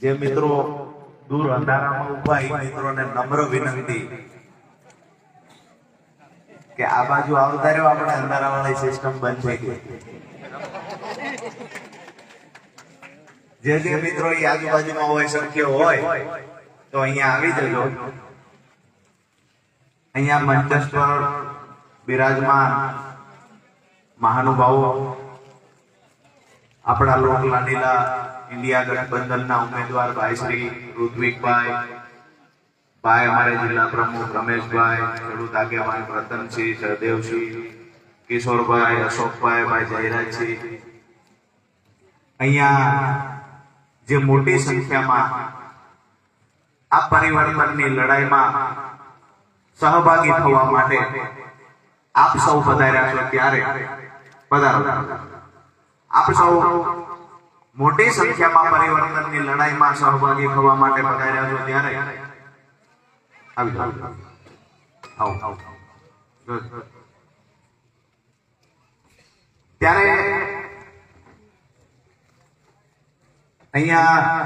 જે મિત્રો દૂર અંધારામાં ઊભા એ મિત્રોને નમ્ર વિનંતી કે આ બાજુ આવતા રહ્યો આપણે અંધારાવાળી સિસ્ટમ બંધ થઈ ગઈ. જે જે મિત્રો એ આજુબાજુમાં હોય શક્ય હોય, તો અહીંયા આવી જજો. અહીંયા મંચસ્થ પર બિરાજમાન મહાનુભાવો, આપણા લોક લાડીલા ઇન્ડિયા ગઠબંધનના ઉમેદવાર ભાઈ શ્રી ઋત્વિકભાઈ, ભાઈ અમારે જિલ્લા પ્રમુખ રમેશભાઈ, ખેડૂત આગેવાન રતનસિંહ સહદેવસિંહ કિશોરભાઈ, અશોકભાઈ, ભાઈ જયરાજસિંહ. અહીંયા જે મોટી સંખ્યામાં આ પરિવર્તનની લડાઈમાં સહભાગી થવા માટે આપ સૌ પધાર્યા છો ત્યારે પધારો. આપ સૌ મોટી સંખ્યામાં પરિવર્તનની લડાઈમાં સહભાગી થવા માટે પધાર્યા છો ત્યારે ત્યારે અહીંયા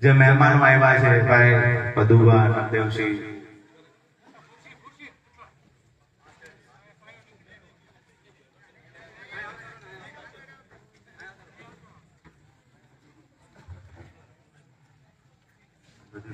જે મહેમાનો આવ્યા છે, ભાઈ પદુભા નંદેવસિંહ બધી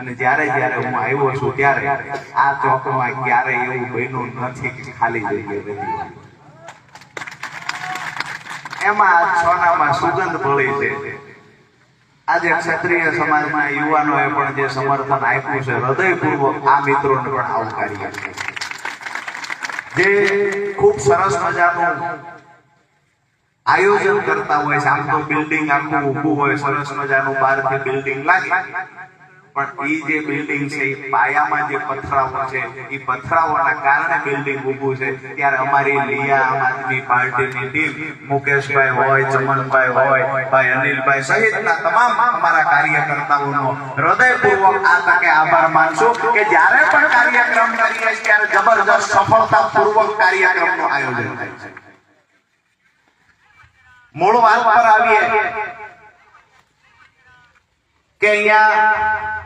અને જ્યારે જ્યારે હું આવ્યો છું ત્યારે આ ચોકમાં ક્યારે એવું બન્યું નથી કે ખાલી જગ્યા એમાં સોનામાં સુગંધ ભળી છે. આજે ક્ષત્રિય સમાજમાં યુવાનોએ પણ જે સમર્થન આપ્યું છે, હૃદયપૂર્વક આ મિત્રોને પણ આવકારી જે ખૂબ સરસ મજાનું આયોજન કરતા હોય છે, આમ તો બિલ્ડિંગ આખું ઊભું હોય, સરસ મજાનું બહારથી બિલ્ડિંગ લાગે. પણ એ જે બિલ્ડિંગ છે એ પાયામાં જે પથરાઓ છે એ પથરાઓના કારણે બિલ્ડિંગ ઊભું છે. ત્યારે અમારી લિયા, આમ આદમી પાર્ટીની ટીમ મુકેશભાઈ હોય, ચમનભાઈ હોય, ભાઈ અનિલભાઈ સહિતના તમામ અમારા કાર્યકર્તાઓનો હૃદયપૂર્વક આ તકે આભાર માનશું કે જ્યારે પણ કાર્યક્રમ કરીએ ત્યારે જબરજસ્ત સફળતાપૂર્વક કાર્યક્રમનું આયોજન થાય છે. મૂળ વાત પર આવીએ કે અહીંયા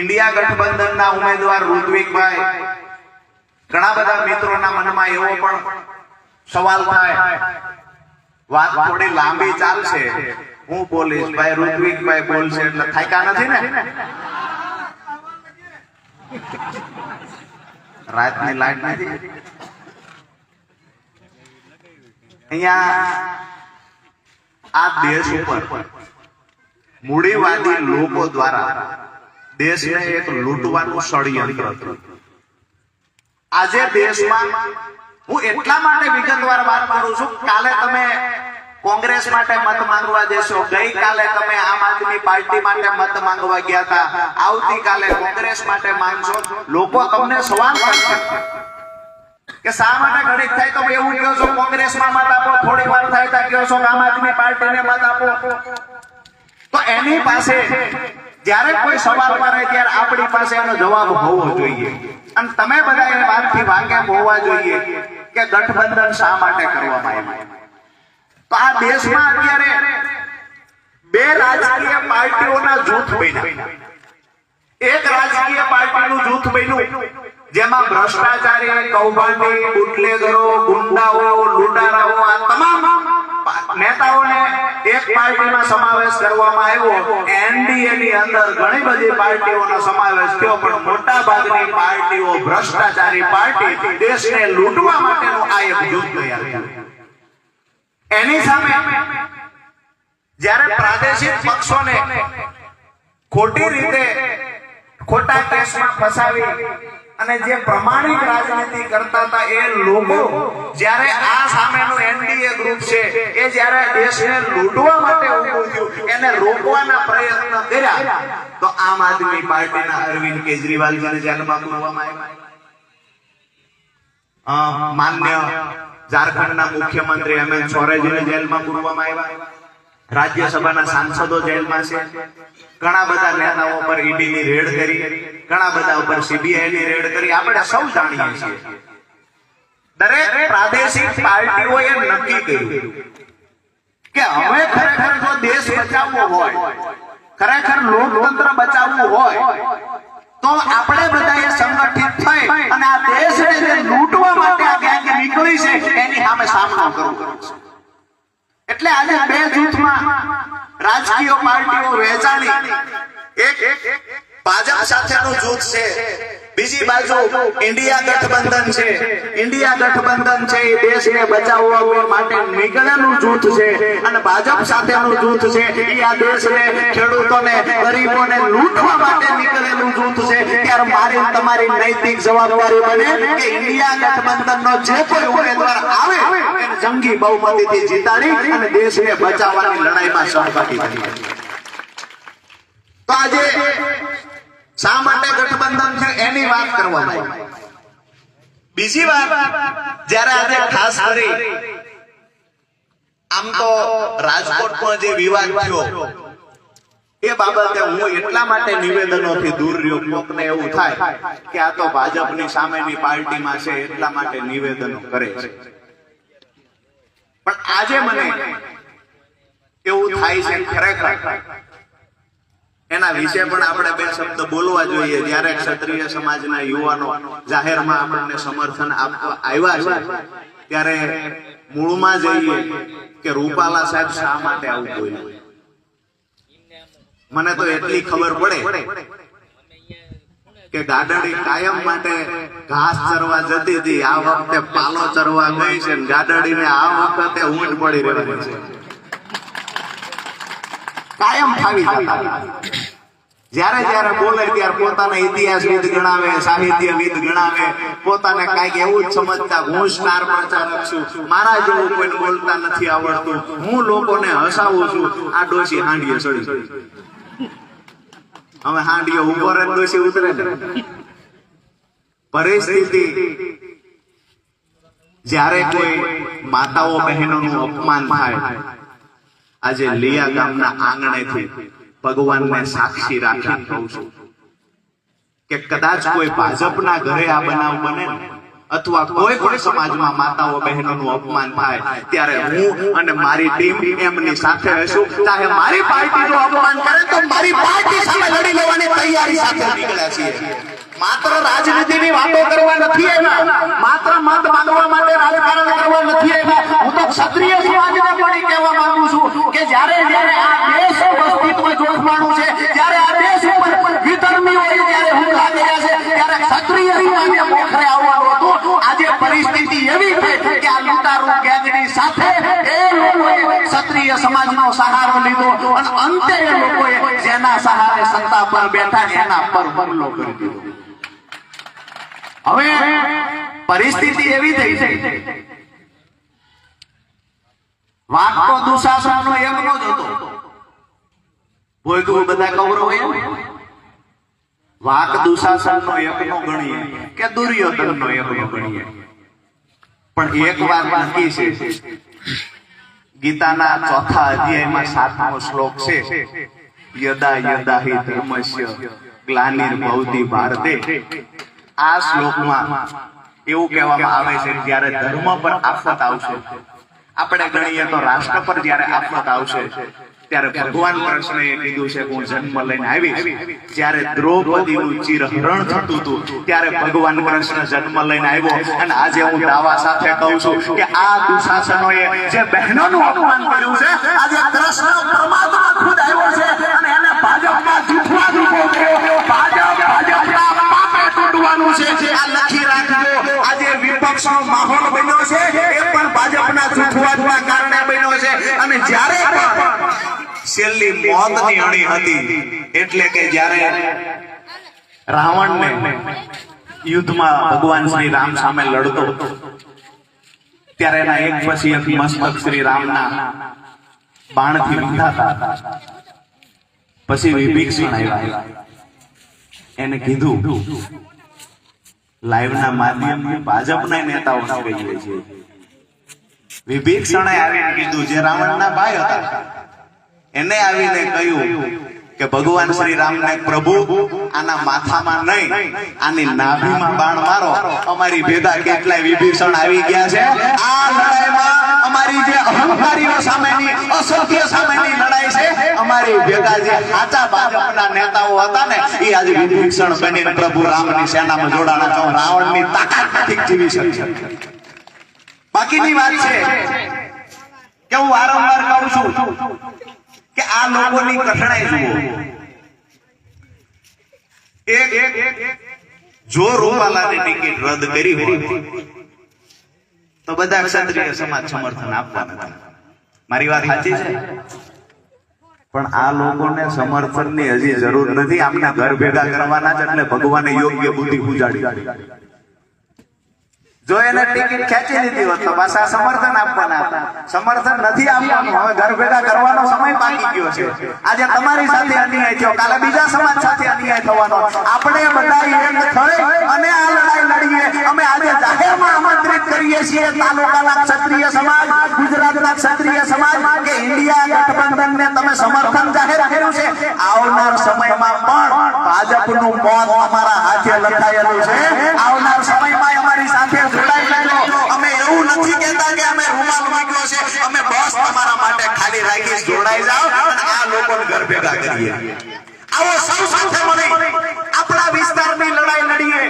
ઇન્ડિયા ગઠબંધનના ઉમેદવાર ઋત્વિકભાઈ. ઘણા બધા મિત્રોના મનમાં એવો પણ સવાલ થાય. વાત થોડી લાંબી ચાલશે. હું બોલીશ, ભાઈ, ઋત્વિકભાઈ બોલશે એટલે થાક્યા નથી ને? રાતની લાઈટ નથી. અહીંયા આ દેશ ઉપર મૂડીવાદી લોકો દ્વારા દેશને એક લૂંટવાનું ષડયંત્ર હતું આજે દેશમાં હું એટલા માટે વિગતવાર વાત કરું છું કાલે તમે કોંગ્રેસ માટે મત માંગવા જશો. ગઈકાલે તમે આમ આદમી પાર્ટી માટે મત માંગવા ગયા હતા. આવતીકાલે કોંગ્રેસ માટે માંગશો. લોકો તમને સવાલ કરશે કે શા માટે ઘડીક થાય તો એવું કહો છો કોંગ્રેસમાં મત આપો થોડી વાર થાય તો કહો છો આમ આદમી પાર્ટીને મત આપો. તો એની પાસે જ્યારે કોઈ સવાલ કરે ત્યારે આપણી પાસે એનો જવાબ હોવો જોઈએ. અને તમે બધા એ વાતથી વાકેફ હોવા જોઈએ કે ગઠબંધન શા માટે કરવામાં આવ્યું? તો આ દેશમાં અત્યારે બે રાજકીય પાર્ટીઓના જૂથ બન્યા. એક રાજકીય પાર્ટીનું જૂથ બન્યું જેમાં ભ્રષ્ટાચારી કૌભાંડી બુટલેગરો ગુંડાઓ લૂંટારાઓ આ તમામ નેતાઓને એક પાર્ટીમાં સમાવેશ કરવામાં આવ્યો. એનડીએ ની અંદર ઘણી બધી પાર્ટીઓનો સમાવેશ થયો, પણ મોટા ભાગની પાર્ટીઓ ભ્રષ્ટાચારી પાર્ટી દેશને લૂંટવા માટેનું આ એક યુદ્ધ તૈયાર એની સામે જ્યારે પ્રાદેશિક પક્ષોને ખોટી રીતે ખોટા કેસમાં ફસાવી અને જે પ્રમાણિક રાજનીતિ કરતા હતા એ લોકો, જ્યારે આ સામેનું એનડીએ ગ્રુપ છે, એ જ્યારે દેશને લૂંટવા માટે ઉભું થયું, એને રોકવાના પ્રયત્ન કર્યા, તો આમ આદમી પાર્ટીના અરવિંદ કેજરીવાલજીને જેલમાં પૂરવામાં આવ્યા. માન્ય ઝારખંડના મુખ્યમંત્રી હેમંત સોરેજીને જેલમાં પૂરવામાં આવ્યા. રાજ્યસભાના સાંસદો જેલમાં છે. ઘણા બધા નેતાઓ પર ઈડી ની રેડ કરી, ઘણા બધા ઉપર સીબીઆઈ ની રેડ કરી. આપણે સૌ જાણીએ છીએ. દરેક પ્રાદેશિક પાર્ટીઓએ નક્કી કર્યું કે હવે ખરેખર જો દેશ બચાવવો હોય, ખરેખર લોકતંત્ર બચાવવું હોય, તો આપણે બધાએ સંગઠિત થઈ અને આ દેશને લૂંટવા માટે આ ગેંગ નીકળી છે, એની સામે સામનો કરવો. છે એટલે આજે બે જૂથમાં રાજકીય પાર્ટીઓ વહેંચાણી. એક ભાજપ સાથેનું જૂથ છે. બીજી બાજુ ઇન્ડિયા ગઠબંધન છે. ઇન્ડિયા ગઠબંધન છે એ દેશને બચાવવા માટે નીકળેલું જૂથ છે અને ભાજપ સાથેનું જૂથ છે. એ આ દેશને ખેડૂતોને, ગરીબોને લૂંટવા માટે નીકળેલું જૂથ છે. ત્યારે મારી તમારી નૈતિક જવાબદારી બને કે ઇન્ડિયા ગઠબંધનનો જે કોઈ ઉમેદવાર આવે, એને જંગી બહુમતીથી જીતાડી અને દેશને બચાવવાની લડાઈમાં સહભાગી બની. તો આજે શા માટે ગઠબંધન છે એની વાત કરવાની. બીજી વાત, જ્યારે આજે ખાસ કરી, આમ તો રાજકોટમાં જે વિવાદ થયો, એ બાબતે હું એટલા માટે નિવેદનોથી દૂર રહ્યો, કોકને એવું થાય કે આ તો ભાજપની સામેની પાર્ટીમાં છે, એટલા માટે નિવેદનો કરે છે. પણ આજે મને એવું થાય છે ખરેખર એના વિશે પણ આપણે બે શબ્દ બોલવા જોઈએ. જ્યારે ક્ષત્રિય સમાજના યુવાનો જાહેરમાં આપણને સમર્થન આપવા આવ્યા છે ત્યારે મૂળમાં જઈએ કે રૂપાલા સાહેબ શા માટે આવું બોલ્યું? મને તો એટલી ખબર પડે કે ગાડડી કાયમ માટે ઘાસ ચરવા જતી હતી. આ વખતે પાલો ચરવા ગઈ છે ને ગાડડીને આ વખતે ઊંટ પડી રહેવાની છે. કાયમ ફાવી જતા જ્યારે જ્યારે બોલે ત્યારે પોતાના ઇતિહાસ વિદ ગણાવે, સાહિત્ય વિદ ગણાવે. પોતાને કાંઈક એવું જ સમજતા, હું સ્ટાર પ્રચારક છું. મારા જેવું કોઈને બોલતા નથી આવડતું. હું લોકોને હસાવું છું. આ ડોસી હાંડીએ ચડી હવે હાંડીઓ ઉપર જ ડોસી ઉતરે ને. પરિસ્થિતિ. જ્યારે કોઈ માતાઓ બહેનોનું અપમાન થાય આજે લિયા ગામના આંગણેથી ભગવાનને સાક્ષી રાખી કહું છું. કે કદાચ કોઈ ભાજપના ઘરે આ બનાવ બને અથવા કોઈ પણ સમાજમાં માતાઓ બહેનોનું અપમાન થાય ત્યારે હું અને મારી ટીમ એમની સાથે હશું ચાહે મારી પાર્ટીનું અપમાન કરે તો મારી પાર્ટી સામે લડી લેવાની તૈયારી સાથે નીકળ્યા છીએ. માત્ર રાજનીતિની વાતો કરવા નથી આવ્યા. માત્ર મત માંગવા માટે રાજકારણ કરવા નથી આવ્યા. હું તો ક્ષત્રિય સમાજને પણ કહેવા માંગુ છું કે જ્યારે જ્યારે આ દેશ અસ્તિત્વ જોખમાણું છે, જ્યારે આ દેશ ઉપર વિધર્મી હોય ત્યારે હું લાગી રહ્યા છે. ત્યારે ક્ષત્રિય સમાજે મોખરે આવવાનું હતું. આજે પરિસ્થિતિ એવી છે કે આ લૂંટારૂ ગેંગની સાથે એ લોકોએ ક્ષત્રિય સમાજનો સહારો લીધો અને અંતે એ લોકોએ જેના સહારે સત્તા પર બેઠા એના પર હુમલો કરી દીધો. હવે પરિસ્થિતિ એવી થઈ છે વાત તો દુશાસનનો એમનો જ હતો. ભોગવું બધા કૌરવ હોય વાક દુશાસનનો એકનો ગણીએ કે દુર્યોધનનો એકનો ગણીએ. પણ એક વાત બાકી છે. ગીતાના ચોથા અધ્યાયમાં સાતમો શ્લોક છે, યદા યદા હિ ધર્મસ્ય ગ્લાનિર્ભવતિ ભારતે. આ શ્લોકમાં એવું કહેવામાં આવે છે જ્યારે ધર્મ પર આફત આવશે. આપણે ગણીએ તો રાષ્ટ્ર પર જ્યારે આફત આવશે, ત્યારે ભગવાન કૃષ્ણએ કીધું છે હું જન્મ લઈને આવી જ્યારે દ્રૌપદીનું ચિરહરણ થતું હતું, ત્યારે ભગવાન કૃષ્ણ જન્મ લઈને આવ્યો. અને આજે હું દાવા સાથે કહું છું કે આ દુશાસનોએ જે બહેનોનું અપમાન કર્યું છે, આજે કૃષ્ણ પરમાત્મા ખુદ આવ્યો છે અને એને ભાજપમાં જૂઠવા કર્યો ભાજપ છે આ લખી રાખજો. આજે વિપક્ષનો માહોલ બન્યો છે, એ પણ ભાજપના જૂઠવાદના કારણે બન્યો છે. અને જ્યારે છેલ્લી મોતની અણી હતી, એટલે કે જ્યારે રાવણને યુદ્ધમાં ભગવાન શ્રી રામ સામે લડતો, ત્યારે એના એક પછી એક મસ્તક શ્રી રામના બાણથી વિંધાતા. પછી વિભીક્ષણ આવ્યા. એને કીધું લાઈવના માધ્યમથી ભાજપના નેતાઓને કહીએ છીએ. વિભીષણે આવીને કીધું જે રાવણના ભાઈ હતા. એને આવીને કહ્યું કે ભગવાન શ્રી રામને પ્રભુ આના માથામાં નહીં, આની નાભીમાં બાણ મારો. અમારી ભેગા કેટલાય વિભીષણ આવી ગયા છે. આ લડાઈમાં અમારી જે અહંકારીઓ સામેની, અસત્ય સામેની લડાઈ છે, અમારી ભેગા જે સાચા ભાજપના નેતાઓ હતા ને, એ આજે વિભીષણ બનીને પ્રભુ રામની સેનામાં જોડાણા છો રાવણની તાકાત નથી જીવી શકે બાકીની વાત છે કે હું વારંવાર કહું છું કે આ લોકોની કઠણાઈ જુઓ. એક જો રૂપાલાની ટિકિટ રદ કરી હોય, તો બધા ક્ષત્રિય સમાજ સમર્થન આપવાના મારી વાત સાચી છે? પણ આ લોકોને સમર્થનની હજી જરૂર નથી, આમને ઘર ભેગા કરવાના છે એટલે ભગવાને યોગ્ય બુદ્ધિ ઉજાડી જો એને ટિકિટ ખેંચી લીધી હોત તો પાછા સમર્થન આપવાના સમર્થન નથી આપવાનું. હવે ઘર ભેગા કરવાનો સમય પાકી ગયો છે. આજે તમારી સાથે અન્યાય થયો. કાલે બીજા સમાજ સાથે અન્યાય થવાનો. આપણે બધા એક થઈ અને આ લડાઈ લડીએ. અમે આજે જાહેરમાં આમંત્રિત કરીએ છીએ તાલુકાના ક્ષત્રિય સમાજ, ગુજરાતના ક્ષત્રિય સમાજ, કે ઇન્ડિયા ગઠબંધનને તમે સમર્થન જાહેર કર્યું છે. આવનાર સમયમાં પણ ભાજપનું મોત અમારા હાથે લખાયેલું છે. આવનાર સમયમાં અમારી સાથે જોડાઈ લેજો અમે એવું નથી કહેતા કે અમે રૂમાલ માંગ્યો છે. અમે બસ તમારા માટે ખાલી રાખી જોડાઈ જાઓ અને આ લોકોને ઘર ભેગા કરીએ. આવો સૌ સાથે મળી આપણા વિસ્તારની લડાઈ લડીએ.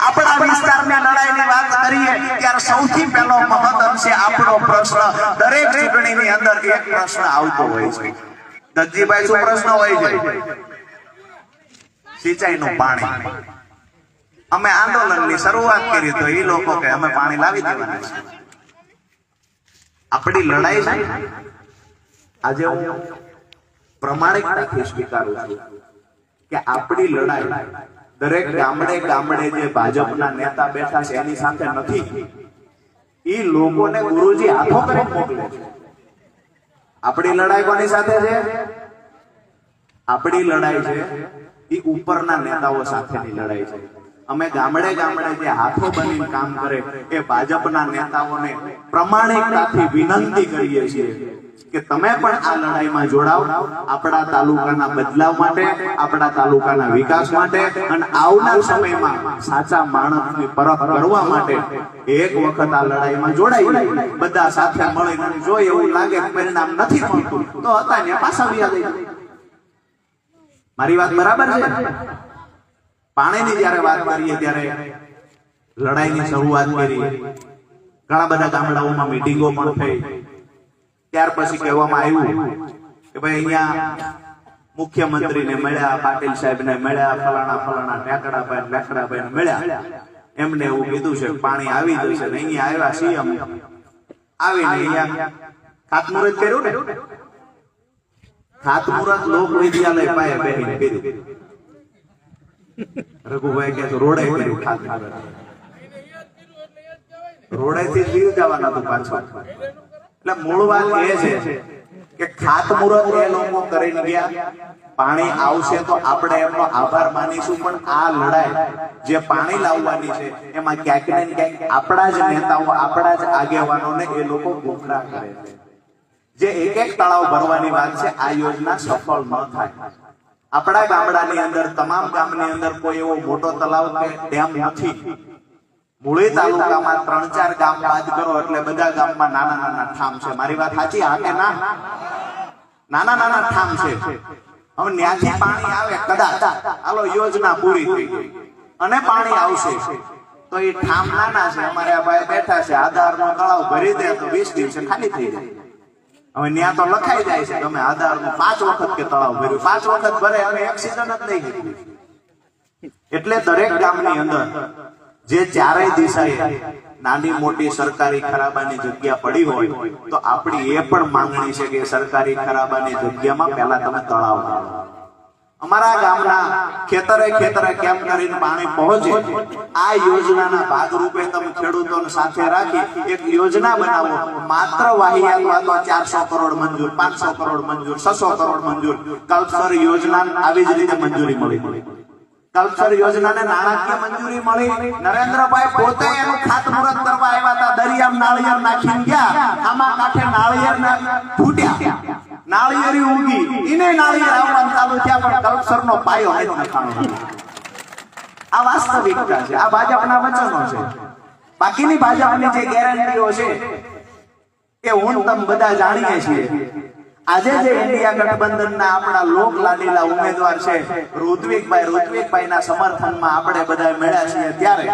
આપણા વિસ્તારની લડાઈની વાત કરીએ ત્યારે સૌથી પહેલો મહત્વ છે આપણો પ્રશ્ન દરેક ચૂંટણીની અંદર એક પ્રશ્ન આવતો હોય છે. દત્તજીભાઈ શું પ્રશ્ન હોય છે? સિંચાઈનું પાણી. અમે આંદોલનની શરૂઆત કરી તો એ લોકો કે અમે પાણી લાવી દેવાના છે આપણી લડાઈ છે. આજે હું પ્રમાણિકતાથી સ્વીકારું છું કે આપણી લડાઈ દરેક ગામડે ગામડે જે ભાજપના નેતા બેઠા છે એની સાથે નથી. એ લોકોને ગુરુજી હાથો કરીને મોકલે છે. આપણી લડાઈ કોની સાથે છે? આપણી લડાઈ છે એ ઉપરના નેતાઓ સાથેની લડાઈ છે. અમે ગામડે ગામડે જે હાથો બની કામ કરે, એ ભાજપના નેતાઓને પ્રમાણિકતાથી વિનંતી કરીએ છીએ કે તમે પણ આ લડાઈમાં જોડાઓ, આપણા તાલુકાના બદલાવ માટે, આપણા તાલુકાના વિકાસ માટે અને આવનાર સમયમાં સાચા માણસની પરખ કરવા માટે એક વખત આ લડાઈમાં જોડાઈ બધા સાથે મળીને જો એવું લાગે પરિણામ નથી મળતું, તો હતા ને પાછા મારી વાત બરાબર છે? પાણીની જ્યારે વાત કરીએ ત્યારે લડાઈની શરૂઆત કરી. ઘણા બધા ગામડાઓમાં મીટિંગો પણ થઈ. ત્યાર પછી કહેવામાં આવ્યું કે ભાઈ અહીંયા મુખ્યમંત્રીને મળ્યા, પાટીલ સાહેબને મળ્યા, ફલાણા ફલાણા ટેકડાભાઈ લેકડાભાઈ મળ્યા. એમને એવું કીધું છે પાણી આવી જશે ને અહીંયા આવ્યા સીએમ આવીને અહીંયા ખાતમુહૂર્ત કર્યું ને? ખાતમુહૂર્ત લોક વિદ્યાલય પાસે બેહીને કર્યું રઘુભાઈ કે રોડે કર્યું ખાતમુહૂર્ત રોડેથી જ દીવ જવાના તો પાછું. એટલે મૂળ વાત એ છે કે ખાતમુહૂર્ત એ લોકો કરીને ગયા. પાણી આવશે તો આપણે એમનો આભાર માનીશું, પણ આ લડાઈ જે પાણી લાવવાની છે, એમાં ક્યાંક ને ક્યાંક આપણા જ નેતાઓ, આપણા જ આગેવાનોને એ લોકો ગુમરાહ કરે છે. જે એક એક તળાવ ભરવાની વાત છે, આ યોજના સફળ ન થાય. આપણા ગામડાની અંદર, તમામ ગામની અંદર કોઈ એવો મોટો તલાવ કે ડેમ નથી. મૂળી તાલુકામાં ત્રણ ચાર ગામ બાદ કરો એટલે બધા ગામમાં નાના નાના ઠામ છે. મારી વાત સાચી, હા કે ના? નાના નાના ઠામ છે. હવે ત્યાંથી પાણી આવે, કદાચ. હાલો, યોજના પૂરી થઈ ગઈ. અને પાણી આવશે. તો એ ઠામ નાના છે, અમારે આ ભાઈ બેઠા છે. આધાર નો તળાવ ભરી દે તો વીસ દિવસે ખાલી થઈ જાય. હવે ત્યાં તો લખાઈ જાય છે. તમે આધારનું પાંચ વખત કે તળાવ ભર્યું. પાંચ વખત ભરે અને એક જ નહીં એટલે દરેક ગામની અંદર જે ચારેય દિશાએ નાની મોટી સરકારી ખરાબાની જગ્યા પડી હોય, તો આપણી એ પણ માંગણી છે કે સરકારી ખરાબાની જગ્યામાં પહેલા તમે તળાવ બનાવો અમારા ગામના ખેતરે ખેતરે કેમ કરીને પાણી પહોંચે? આ યોજનાના ભાગરૂપે તમે ખેડૂતોને સાથે રાખી એક યોજના બનાવો. માત્ર વાહિયાત ચારસો કરોડ મંજૂર, પાંચસો કરોડ મંજૂર, છસો કરોડ મંજૂર. કલ્પસર યોજના આવી જ રીતે મંજૂરી મળી. કલ્પસર યોજનાને નાણાકીય મંજૂરી મળી. નરેન્દ્રભાઈ પોતે એનું ખાતમુહૂર્ત કરવા આવ્યા હતા. દરિયામ નાળિયેર નાખીને ગયા. આમાં કાંઠે નાળિયેર ફૂટ્યા. નાળિયેરી ઉગી ઈને નાળિયેર આવવાનું ચાલુ થયા પણ કલ્પસરનો પાયો હાથ નખાણો આ વાસ્તવિકતા છે. આ ભાજપના વચનો છે. બાકીની ભાજપની જે ગેરંટીઓ છે એ હું તમ બધા જાણીએ છીએ. આજે જે ઇન્ડિયા ગઠબંધનના આપણા લોક લાડીલા ઉમેદવાર છે, ઋત્વિકભાઈ, ઋત્વિકભાઈના સમર્થનમાં આપણે બધા મળ્યા છીએ ત્યારે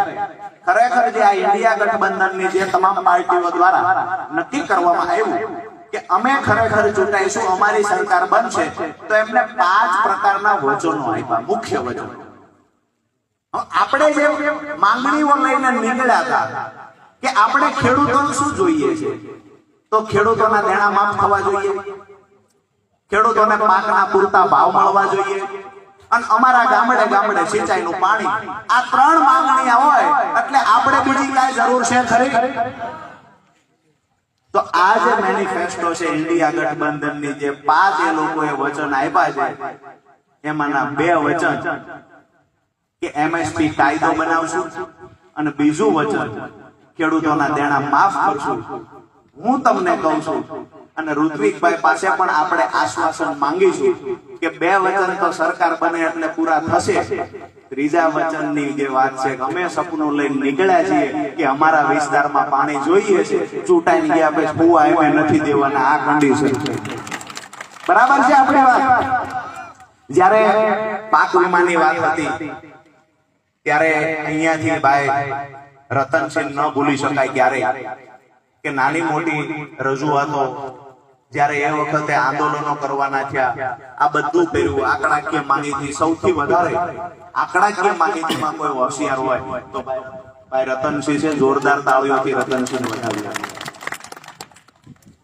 ખરેખર જે આ ઇન્ડિયા ગઠબંધનની જે તમામ પાર્ટીઓ દ્વારા નક્કી કરવામાં આવ્યું કે અમે ખરેખર ચૂંટાઈશું, અમારી સરકાર બનશે, તો એમને પાંચ પ્રકારના વચનો આપ્યા, મુખ્ય વચનો. આપણે જે માંગણીઓ લઈને નીકળ્યા હતા કે આપણે ખેડૂતોને શું જોઈએ છે, તો ખેડૂતોના દેણા માફ થવા જોઈએ, ખેડૂતોને પાકના પૂરતા ભાવ મળવા જોઈએ, અને અમારા ગામડે ગામડે સિંચાઈનું પાણી, આ ત્રણ માંગણીઓ હોય, એટલે આપણે બીજી કાંઈ જરૂર છે ખરી? તો આ જે મેનિફેસ્ટો છે ઇન્ડિયા ગઠબંધનની જે પાંચ એ લોકોએ વચન આપ્યા છે એમાંના બે વચન કે એમએસપી કાયદો બનાવશું અને બીજું વચન ખેડૂતોના દેણા માફ કરશું. હું તમને કહું છું અને ઋત્વિકભાઈ પાસે પણ આપણે આશ્વાસન માંગીશું કે બે વચન તો સરકાર બને એટલે પૂરા થશે. ત્રીજા વચનની જે વાત છે અમે સપનું લઈને નીકળ્યા છીએ કે અમારા વિસ્તારમાં પાણી જોઈએ છે, ચૂંટાઈ ગયા આપણે ફુવા એમ નથી દેવાના, આ કન્ડિશન બરાબર છે આપણી વાત? જ્યારે પાક વીમાની વાત હતી, ત્યારે અહીંયાથી ભાઈ રતનસિંહ ન ભૂલી શકાય ક્યારે કે નાની મોટી રજૂઆતો જ્યારે એ વખતે આંદોલનો કરવાના થયા. આ બધું કર્યું. આંકડાકીય માહિતી સૌથી વધારે આંકડાકીય માહિતીમાં કોઈ હોશિયાર હોય તો ભાઈ રતનસિંહ છે, જોરદાર તાળીઓથી રતનસિંહ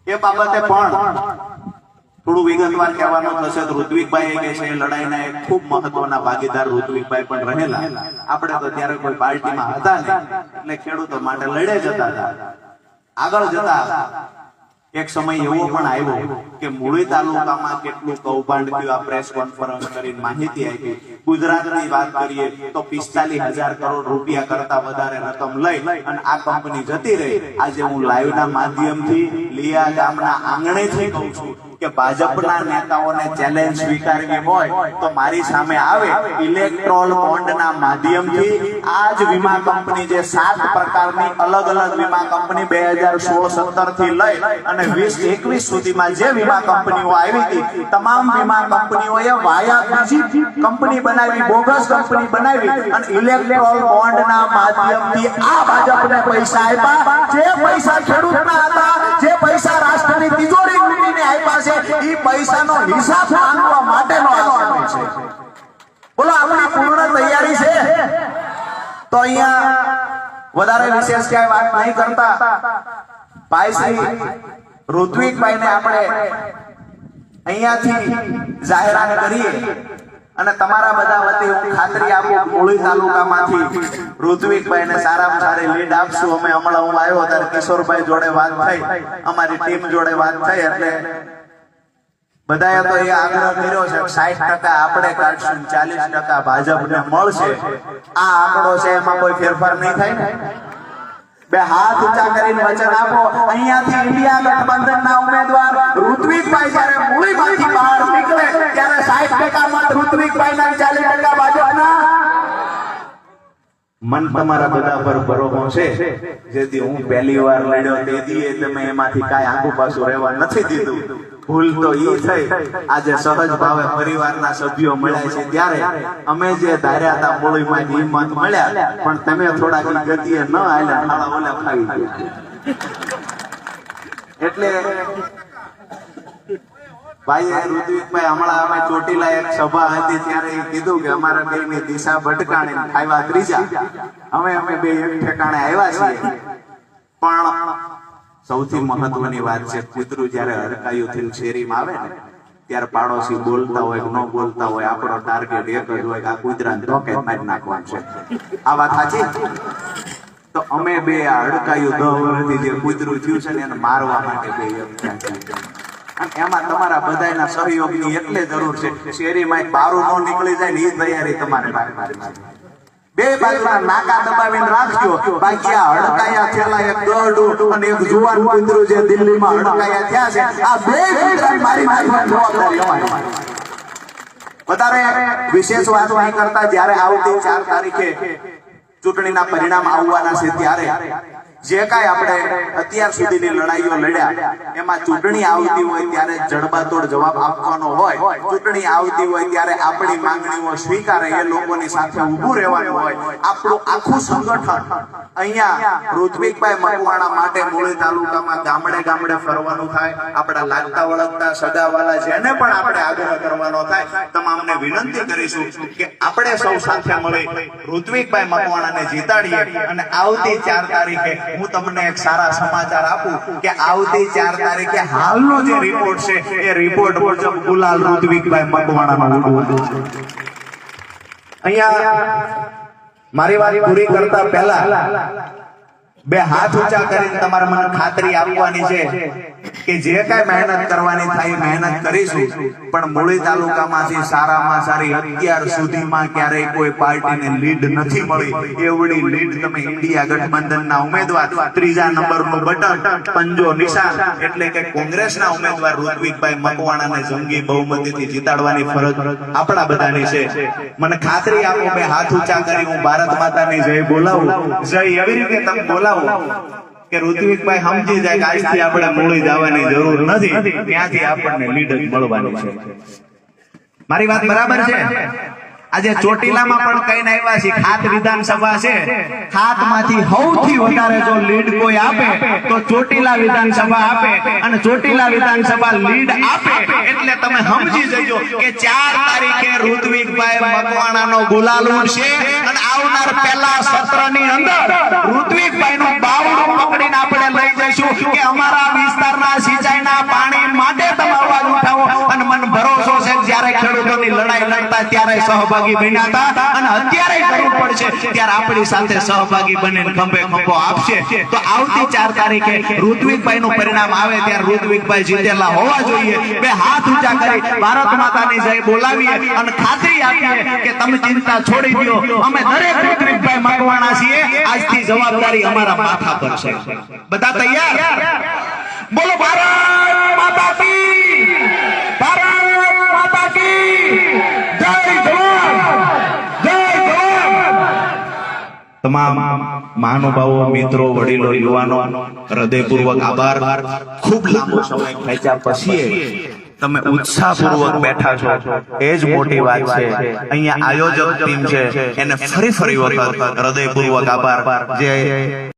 એ બાબતે પણ થોડું વિગતવાર કહેવાનું થશે. ઋત્વિકભાઈ કે છે લડાઈના એક ખૂબ મહત્વના ભાગીદાર ઋત્વિકભાઈ પણ રહેલા. આપણે તો ત્યારે કોઈ પાર્ટીમાં હતા નહીં. એટલે ખેડૂતો માટે લડે જતા હતા. આગળ જતા એક સમય એવો પણ આવ્યો કે મૂળી તાલુકામાં કેટલું કૌભાંડ થયું, આ પ્રેસ કોન્ફરન્સ કરીને માહિતી આપી. ગુજરાતની વાત કરીએ તો પિસ્તાલીસ હજાર કરોડ રૂપિયા કરતા વધારે રકમ લઈ અને આ કંપની જતી રહી. આજે હું લાઈવના માધ્યમથી લિયા ગામના આંગણેથી કહું છું. કે ભાજપના નેતાઓને ચેલેન્જ સ્વીકારવી હોય તો મારી સામે આવે ઇલેક્ટ્રોલ બોન્ડના માધ્યમથી. આ જ વીમા કંપની જે સાત પ્રકારની અલગ અલગ વીમા કંપની બે હજાર સોળ સત્તરથી લઈ અને વીસ એકવીસ સુધીમાં જે વીમા કંપનીઓ આવી હતી, તમામ વીમા કંપનીઓએ વાયા કંપની બનાવી, બોગસ કંપની બનાવી અને ઇલેક્ટ્રોલ બોન્ડના માધ્યમથી આ ભાજપને પૈસા આપ્યા. જે પૈસા ખેડૂતના હતા, જે પૈસા રાષ્ટ્રની તિજોરી લૂંટીને આપ્યા છે એ પૈસાનો હિસાબ માંગવા માટેનો આ સમય છે. બોલો, આપણી પૂર્ણ તૈયારી છે? તો અહીંયા વધારે વિશેષ ક્યાંય વાત નહીં કરતા. ભાઈ શ્રી ઋત્વિકભાઈ ને આપણે અહીંયાથી જાહેરાત કરીએ અને તમારા બધા વતી હું ખાતરી આપું મૂળી તાલુકામાંથી ઋત્વિકભાઈ ને સારામાં સારી લીડ આપશું. અમે હમણાં હું આવ્યો ત્યારે કિશોરભાઈ જોડે વાત થઈ, અમારી ટીમ જોડે વાત થઈ, એટલે બધાએ તો એ આગ્રહ કર્યો છે સાઠ ટકા આપણે કાઢશું ચાલીસ ટકા ભાજપને મળશે. આ આંકડો છે એમાં કોઈ ફેરફાર નહીં થાય ને. બે હાથ ઊંચા કરીને વચન આપો. અહીંયાથી ઇન્ડિયા ગઠબંધનના ઉમેદવાર ઋત્વિકભાઈ જ્યારે મૂળીમાંથી બહાર નીકળે ત્યારે સાઠ ટકા મત ઋત્વિકભાઈના ચાલીસ ટકા ભાજપના. મન તમારા બધા પર ભરોસો છે. જેથી હું પહેલી વાર લડ્યો તે દીએ તમે એમાંથી કાંઈ આંખું પાછું રહેવા નથી દીધું. ભૂલ તો ઈ થઈ. આજે સહજ ભાવે પરિવારના સભ્યો મળ્યા છે. ત્યારે અમે જે ધાર્યા હતા મૂળીમાં ઈ મત મળ્યા. પણ તમે થોડાક ઈ ગતિએ ન આલ્યા થાળા ઓલા ગયા. એટલે ભાઈ ઋત્વિકભાઈ હમણાં અમે ચોટીલા એક સભા હતી ત્યારે એ કીધું કે અમારા બે ની દિશા ભટકાણી ખાવા ત્રીજા. હવે અમે બે એક ઠેકાણે આવ્યા છીએ. પણ સૌથી મહત્વની વાત છે, કૂતરું જયારે હરકાયું થઈને શેરીમાં આવે ને, ત્યારે પાડોશી બોલતા હોય ન બોલતા હોય, આપણો ટાર્ગેટ એક જ હોય કે આ કૂતરાને ધોકે મારી નાખવાનું છે. આ વાત સાચી? તો અમે બે આ હડકાયું દહ વર્ષથી જે કૂતરું થયું છે ને, એને મારવા માટે બે એમ તમારા બધાના સહયોગની એટલે જરૂર છે, શેરીમાં બારું ન નીકળી જાય ને એ તૈયારી તમારે મારી છે. બે બાજુના નાકા દબાવીને રાખજો. બાકી આ હડકાયા થયેલા એક દોરડું અને એક જુવાન કૂતરું જે દિલ્હીમાં હડકાયા થયા છે. આ બે કૂતરાને મારી નાખવાની જવાબદારી અમારી વધારે વિશેષ વાત નહીં કરતા. જ્યારે આવતી ચાર તારીખે ચૂંટણીના પરિણામ આવવાના છે ત્યારે જે કાંઈ આપણે અત્યાર સુધીની લડાઈઓ લડ્યા, એમાં ચૂંટણી આવતી હોય ત્યારે જડબાતોડ જવાબ આપવાનો હોય, ચૂંટણી આવતી હોય ત્યારે આપણી માંગણીઓ સ્વીકારે, એ લોકોની સાથે ઊભું રહેવાનું હોય. આપણું આખું સંગઠન અહીંયા ઋત્વિકભાઈ મકવાણા માટે મૂળી તાલુકામાં ગામડે ગામડે ફરવાનું થાય. આપણા લાગતા વળગતા સગાવાલા જેને પણ આપણે આગ્રહ કરવાનો થાય, તમામને વિનંતી કરીશું કે આપણે સૌ સાથે મળી ઋત્વિકભાઈ મકવાણાને જીતાડીએ અને આવતી ચાર તારીખે હું તમને એક સારા સમાચાર આપું કે આવતી ચાર તારીખે હાલનો જે રિપોર્ટ છે, એ રિપોર્ટ મુજબ ગુલાલ ઋત્વિકભાઈ મકવાણાનો ઉડવો. અહીંયા મારી વાત પૂરી કરતા પહેલા બે હાથ ઊંચા કરીને તમારે મને ખાતરી આપવાની છે કે જે કઈ મહેનત કરવાની થાય મહેનત કરીશું. પણ મૂળી તાલુકામાંથી સારામાં સારી અત્યાર સુધીમાં ક્યારેય કોઈ પાર્ટીને લીડ નથી મળી. એવડી લીડ તમે ઇન્ડિયા ગઠબંધનના ઉમેદવાર ત્રીજા નંબરનું બટન પંજો નિશાન એટલે કે કોંગ્રેસના ઉમેદવાર ઋત્વિકભાઈ મકવાણાને જંગી બહુમતીથી જીતાડવાની ફરજ આપણા બધાની છે. મને ખાતરી આપો બે હાથ ઊંચા કરી હું ભારત માતાની જય બોલાવું જય એવી રીતે તમે બોલાવો. કે ઋત્વિકભાઈ સમજી જાય કે આજથી આપણે મૂળી જવાની જરૂર નથી. ત્યાંથી આપણને લીડર મળવાની છે. મારી વાત બરાબર છે? આજે ચોટીલામાં પણ કહીને આવ્યા છે ખાત વિધાનસભા છે. ખાતમાંથી સૌથી વધારે જો લીડ કોઈ આપે તો ચોટીલા વિધાનસભા આપે અને ચોટીલા વિધાનસભા લીડ આપે. એટલે તમે સમજી જજો કે ચાર તારીખે ઋત્વિકભાઈ મકવાણાનો ગુલાલ છે અને આવનાર પહેલા સત્રની અંદર ઋત્વિકભાઈ નું બાવડું પકડીને આપણે લઈ જઈશું કે અમારા વિસ્તારના સિંચાઈના પાણી માટે તમે અવાજ ઉઠાવો અને મને ભરોસો છે કે જ્યારે ખેડૂતોની લડાઈ લડતા ત્યારે સહભાગી બન્યા હતા અને અત્યારે જરૂર પડશે. ત્યારે આપણી સાથે સહભાગી બનીને ખંભે ખંભો આપશે. તો આવતી ચાર તારીખે ઋત્વિકભાઈ નું પરિણામ આવે ત્યારે ઋત્વિકભાઈ જીતેલા હોવા જોઈએ. બે હાથ ઊંચા કરી ભારત માતાની જય બોલાવીએ અને ખાતરી આપીએ કે તમે ચિંતા છોડી દો. અમે દરેક ઋત્વિકભાઈ મકવાણા છીએ. આજથી જવાબદારી અમારા માથા પર છે. બધા તૈયાર? બોલો, ભારત માતા ભારત માતા જય જય તમામ મહાનુભાવો, મિત્રો, વડીલો, યુવાનો, હૃદયપૂર્વક આભાર. ખૂબ લાંબો સમય ખેંચ્યા પછી તમે ઉત્સાહપૂર્વક બેઠા છો. એ જ મોટી વાત છે. અહીંયા આયોજક ટીમ છે. એને ફરી ફરી વખત હૃદયપૂર્વક આભાર. જે